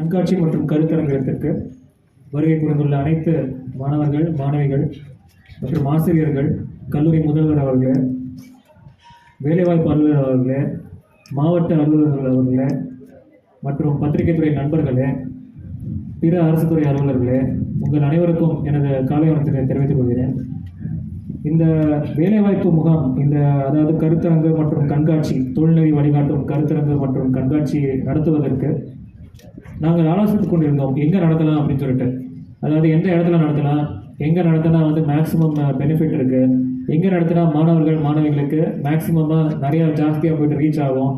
கண்காட்சி மற்றும் கருத்தரங்கத்திற்கு வருகை புரிந்துள்ள அனைத்து மாணவர்கள் மாணவிகள் மற்றும் ஆசிரியர்கள் கல்லூரி முதல்வர் அவர்களே வேலைவாய்ப்பு அலுவலர் அவர்களே மாவட்ட அலுவலர்கள் அவர்களே மற்றும் பத்திரிகை துறை நண்பர்களே பிற அரசு துறை அலுவலர்களே உங்கள் அனைவருக்கும் எனது காலை வணக்கத்தை தெரிவித்துக் கொள்கிறேன். இந்த வேலைவாய்ப்பு முகாம் இந்த அதாவது கருத்தரங்கு மற்றும் கண்காட்சி தொழில்நெறி வழிகாட்டும் கருத்தரங்கு மற்றும் கண்காட்சி நடத்துவதற்கு நாங்கள் ஆலோசித்துக் கொண்டிருந்தோம் எங்கே நடத்தலாம் அப்படின்னு சொல்லிட்டு. அதாவது எந்த இடத்துல நடத்தலாம் எங்கே நடத்தினா வந்து மேக்ஸிமம் பெனிஃபிட் இருக்குது எங்கே நடத்தினா மாணவர்கள் மாணவிகளுக்கு மேக்ஸிமமாக நிறையா ஜாஸ்தியாக போயிட்டு ரீச் ஆகும்.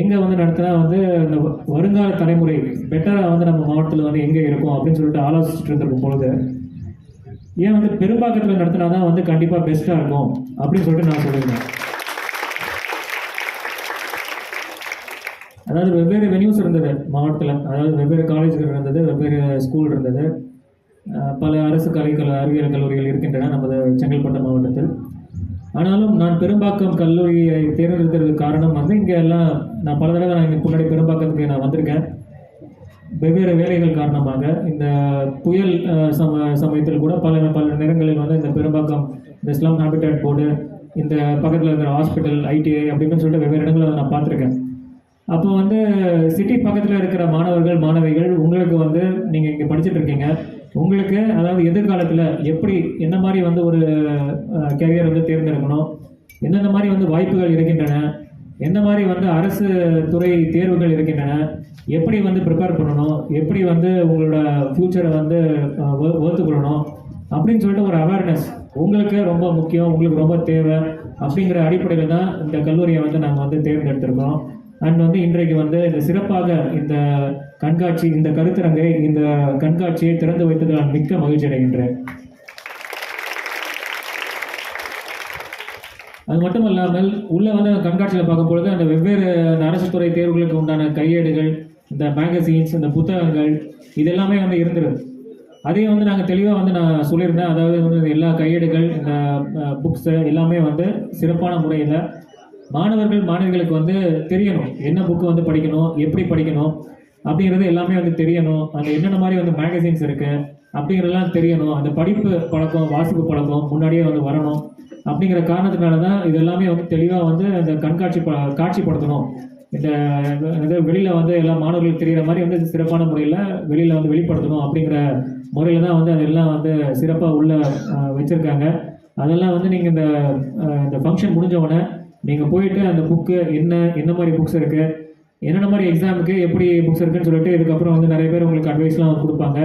எங்கே வந்து நடத்தினா வந்து இந்த வருங்கால தலைமுறை பெட்டராக வந்து நம்ம மாவட்டத்தில் வந்து எங்கே இருக்கும் அப்படின்னு சொல்லிட்டு ஆலோசிச்சுட்டு இருந்திருக்கும் பொழுது ஏன் வந்து பெரும்பாக்கத்தில் நடத்தினா தான் வந்து கண்டிப்பாக பெஸ்ட்டாக இருக்கும் அப்படின்னு சொல்லிட்டு நான் சொல்லியிருந்தேன். அதாவது வெவ்வேறு வென்யூஸ் இருந்தது மாவட்டத்தில். அதாவது வெவ்வேறு காலேஜ்கள் இருந்தது வெவ்வேறு ஸ்கூல் இருந்தது. பல அரசு கலைக்கல் அறிவியல் கல்லூரிகள் இருக்கின்றன நமது செங்கல்பட்டு மாவட்டத்தில். ஆனாலும் நான் பெரும்பாக்கம் கல்லூரியை தேர்ந்தெடுத்ததுக்கு காரணம் வந்து இங்கே எல்லாம் நான் பல தடவை நான் இங்கே முன்னாடி பெரும்பாக்கத்துக்கு நான் வந்திருக்கேன். வெவ்வேறு வேலைகள் காரணமாக இந்த புயல் சம சமயத்தில் கூட பல பல நேரங்களில் வந்து இந்த பெரும்பாக்கம் இந்த இஸ்லாம் ஹாபிட்டட் போர்டு இந்த பக்கத்தில் இருக்கிற ஹாஸ்பிட்டல் ஐடிஐ அப்படின்னு சொல்லிட்டு வெவ்வேறு இடங்களில் நான் பார்த்துருக்கேன். அப்போ வந்து சிட்டி பக்கத்தில் இருக்கிற மாணவர்கள் மாணவிகள் உங்களுக்கு வந்து நீங்கள் இங்கே படிச்சுட்டு இருக்கீங்க. உங்களுக்கு அதாவது எதிர்காலத்தில் எப்படி என்ன மாதிரி வந்து ஒரு கேரியர் வந்து தேர்ந்தெடுக்கணும்? எந்தெந்த மாதிரி வந்து வாய்ப்புகள் இருக்கின்றன? எந்த மாதிரி வந்து அரசு துறை தேர்வுகள் இருக்கின்றன? எப்படி வந்து ப்ரிப்பேர் பண்ணணும்? எப்படி வந்து உங்களோட ஃப்யூச்சரை வந்து ஒத்துக்கொள்ளணும் அப்படின்னு சொல்லிட்டு ஒரு அவேர்னஸ் உங்களுக்கு ரொம்ப முக்கியம் உங்களுக்கு ரொம்ப தேவை. அப்படிங்கிற அடிப்படையில் தான் இந்த கல்லூரியை வந்து நாங்கள் வந்து தேர்ந்தெடுத்திருக்கோம் அண்ட் வந்து இன்றைக்கு வந்து இந்த சிறப்பாக இந்த கண்காட்சி இந்த கருத்தரங்கை இந்த கண்காட்சியை திறந்து வைத்தது நான் மிக்க மகிழ்ச்சி அடைகின்றேன். அது மட்டும் இல்லாமல் உள்ள வந்து கண்காட்சியில் பார்க்கும்பொழுது அந்த வெவ்வேறு அரசு துறை தேர்வுகளுக்கு உண்டான கையேடுகள் இந்த மேகசின்ஸ் இந்த புத்தகங்கள் இதெல்லாமே வந்து இருந்துருது. அதையும் வந்து நாங்கள் தெளிவாக வந்து நான் சொல்லியிருந்தேன். அதாவது வந்து எல்லா கையேடுகள் இந்த புக்ஸு எல்லாமே வந்து சிறப்பான முறையில் மாணவர்கள் மாணவிகளுக்கு வந்து தெரியணும். என்ன புக்கு வந்து படிக்கணும் எப்படி படிக்கணும் அப்படிங்கிறது எல்லாமே வந்து தெரியணும். அந்த என்னென்ன மாதிரி வந்து மேகசின்ஸ் இருக்குது அப்படிங்கிறதெல்லாம் தெரியணும். அந்த படிப்பு பழக்கம் வாசிப்பு பழக்கம் முன்னாடியே வந்து வரணும். அப்படிங்கிற காரணத்தினால தான் இது எல்லாமே வந்து தெளிவாக வந்து அந்த கண்காட்சி ப காட்சிப்படுத்தணும். இந்த இது வெளியில் வந்து எல்லா மாணவர்களுக்கு தெரிகிற மாதிரி வந்து சிறப்பான முறையில் வெளியில் வந்து வெளிப்படுத்தணும் அப்படிங்கிற முறையில் தான் வந்து அதெல்லாம் வந்து சிறப்பாக உள்ள வச்சுருக்காங்க. அதெல்லாம் வந்து நீங்கள் இந்த இந்த ஃபங்க்ஷன் முடிஞ்ச உடனே நீங்கள் போயிட்டு அந்த புக்கு என்ன என்ன மாதிரி புக்ஸ் இருக்குது என்னென்ன மாதிரி எக்ஸாமுக்கு எப்படி புக்ஸ் இருக்குன்னு சொல்லிட்டு இதுக்கப்புறம் வந்து நிறைய பேர் உங்களுக்கு அட்வைஸ்லாம் கொடுப்பாங்க.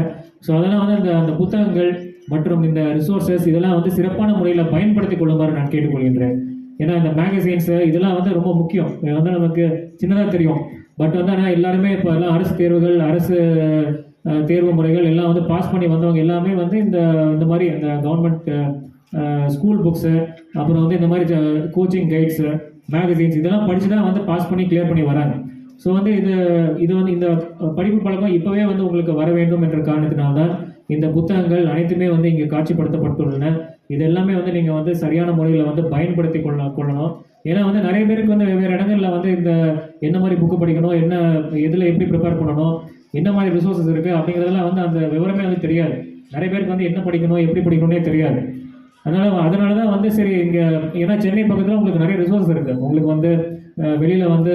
ஸோ அதெல்லாம் வந்து அந்த அந்த புத்தகங்கள் மற்றும் இந்த ரிசோர்ஸஸ் இதெல்லாம் வந்து சிறப்பான முறையில் பயன்படுத்திக் கொள்ளுமாறு நான் கேட்டுக்கொள்கின்றேன். ஏன்னா இந்த மேகசைன்ஸு இதெல்லாம் வந்து ரொம்ப முக்கியம். இது வந்து நமக்கு சின்னதாக தெரியும். பட் வந்து ஆனால் எல்லாருமே இப்போ எல்லாம் அரசு தேர்வுகள் அரசு தேர்வு முறைகள் எல்லாம் வந்து பாஸ் பண்ணி வந்தவங்க எல்லாமே வந்து இந்த இந்த மாதிரி இந்த கவர்மெண்ட் ஸ்கூல் புக்ஸு அப்புறம் வந்து இந்த மாதிரி கோச்சிங் கைட்ஸு மேகசின்ஸ் இதெல்லாம் படித்து தான் வந்து பாஸ் பண்ணி கிளியர் பண்ணி வராங்க. ஸோ வந்து இது இது வந்து இந்த படிப்பு பழக்கம் இப்போவே வந்து உங்களுக்கு வர வேண்டும் என்ற காரணத்தினால்தான் இந்த புத்தகங்கள் அனைத்துமே வந்து இங்கே காட்சிப்படுத்தப்பட்டுள்ளன. இது எல்லாமே வந்து நீங்கள் வந்து சரியான முறையில் வந்து பயன்படுத்தி கொள்ள கொள்ளணும். ஏன்னா வந்து நிறைய பேருக்கு வந்து வெவ்வேறு இடங்களில் வந்து இந்த என்ன மாதிரி புக்கு படிக்கணும் என்ன எதில் எப்படி ப்ரிப்பேர் பண்ணணும் என்ன மாதிரி ரிசோர்ஸஸ் இருக்குது அப்படிங்கிறதெல்லாம் வந்து அந்த விவரமே வந்து தெரியாது. நிறைய பேருக்கு வந்து என்ன படிக்கணும் எப்படி படிக்கணும்னே தெரியாது. அதனால் அதனால தான் வந்து சரி இங்கே ஏன்னா சென்னை பக்கத்தில் உங்களுக்கு நிறைய ரிசோர்ஸ் இருக்குது உங்களுக்கு வந்து வெளியில் வந்து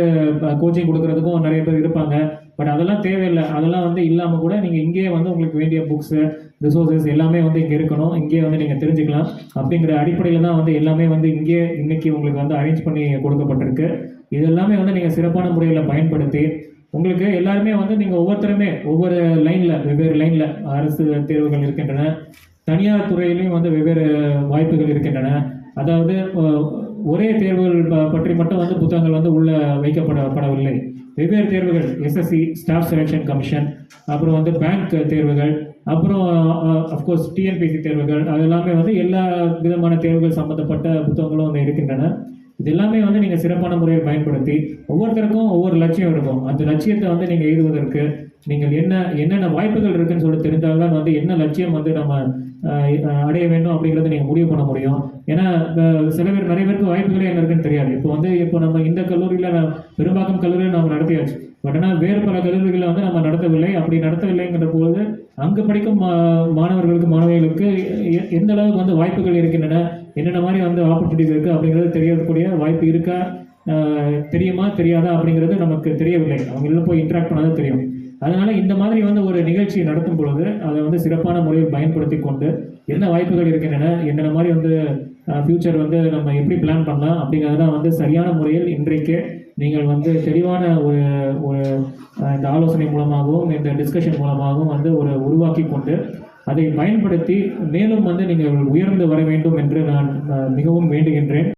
கோச்சிங் கொடுக்குறதுக்கும் நிறைய பேர் இருப்பாங்க. பட் அதெல்லாம் தேவையில்லை. அதெல்லாம் வந்து இல்லாமல் கூட நீங்கள் இங்கேயே வந்து உங்களுக்கு வேண்டிய புக்ஸு ரிசோர்ஸஸ் எல்லாமே வந்து இங்கே இருக்கணும். இங்கேயே வந்து நீங்கள் தெரிஞ்சுக்கலாம். அப்படிங்கிற அடிப்படையில் தான் வந்து எல்லாமே வந்து இங்கேயே இன்னைக்கு உங்களுக்கு வந்து அரேஞ்ச் பண்ணி கொடுக்கப்பட்டிருக்கு. இது எல்லாமே வந்து நீங்கள் சிறப்பான முறையில் பயன்படுத்தி உங்களுக்கு எல்லாருமே வந்து நீங்கள் ஒவ்வொருத்தருமே ஒவ்வொரு லைனில் வெவ்வேறு லைனில் அரசு தேர்வுகள் இருக்கின்றன. தனியார் துறையிலையும் வந்து வெவ்வேறு வாய்ப்புகள் இருக்கின்றன. அதாவது ஒரே தேர்வுகள் ப- பற்றி மட்டும் வந்து புத்தகங்கள் வந்து உள்ள வைக்கப்படப்படவில்லை. வெவ்வேறு தேர்வுகள் எஸ்எஸ்சி ஸ்டாஃப் செலெக்ஷன் கமிஷன் அப்புறம் வந்து பேங்க் தேர்வுகள் அப்புறம் அஃப்கோர்ஸ் டிஎன்பிசி தேர்வுகள் அது எல்லாமே வந்து எல்லா விதமான தேர்வுகள் சம்பந்தப்பட்ட புத்தகங்களும் வந்து இருக்கின்றன. இது எல்லாமே வந்து நீங்கள் சிறப்பான முறையை பயன்படுத்தி ஒவ்வொருத்தருக்கும் ஒவ்வொரு லட்சியம் இருக்கும். அந்த லட்சியத்தை வந்து நீங்கள் எழுதுவதற்கு நீங்கள் என்ன என்னென்ன வாய்ப்புகள் இருக்குன்னு சொல்லி தெரிந்தால்தான் வந்து என்ன லட்சியம் வந்து நம்ம அஹ், அடைய வேண்டும் அப்படிங்கிறத நீங்கள் முடிவு பண்ண முடியும். ஏன்னா சில பேர் நிறைய பேருக்கு வாய்ப்புகளே என்ன இருக்குன்னு தெரியாது. இப்போ வந்து இப்போ நம்ம இந்த கல்லூரியில் பெரும்பாக்கம் கல்லூரியில் நம்ம நடத்தியாச்சு. பட் ஆனால் வேறு பல கல்லூரிகளை வந்து நம்ம நடத்தவில்லை. அப்படி நடத்தவில்லைங்கிற பொழுது அங்கு படிக்கும் மா- மாணவர்களுக்கு மாணவிகளுக்கு எ- எந்த அளவுக்கு வந்து வாய்ப்புகள் இருக்கின்றன என்னென்ன மாதிரி வந்து ஆப்பர்ச்சுனிட்டிஸ் இருக்குது அப்படிங்கிறது தெரியக்கூடிய வாய்ப்பு இருக்கா தெரியுமா தெரியாதா அப்படிங்கிறது நமக்கு தெரியவில்லை. அவங்கள போய் இன்ட்ராக்ட் பண்ணாதான் தெரியும். அதனால இந்த மாதிரி வந்து ஒரு நிகழ்ச்சி நடத்தும் பொழுது அதை வந்து சிறப்பான முறையில் பயன்படுத்தி கொண்டு என்ன வாய்ப்புகள் இருக்கின்றன என்னென்ன மாதிரி வந்து ஃப்யூச்சர் வந்து நம்ம எப்படி பிளான் பண்ணலாம் அப்படிங்கிறதெல்லாம் வந்து சரியான முறையில் இன்றைக்கே நீங்கள் வந்து தெளிவான ஒரு ஒரு இந்த ஆலோசனை மூலமாகவும் இந்த டிஸ்கஷன் மூலமாகவும் வந்து ஒரு உருவாக்கி கொண்டு அதை பயன்படுத்தி மேலும் வந்து நீங்கள் உயர்ந்து வர வேண்டும் என்று நான் மிகவும் வேண்டுகின்றேன்.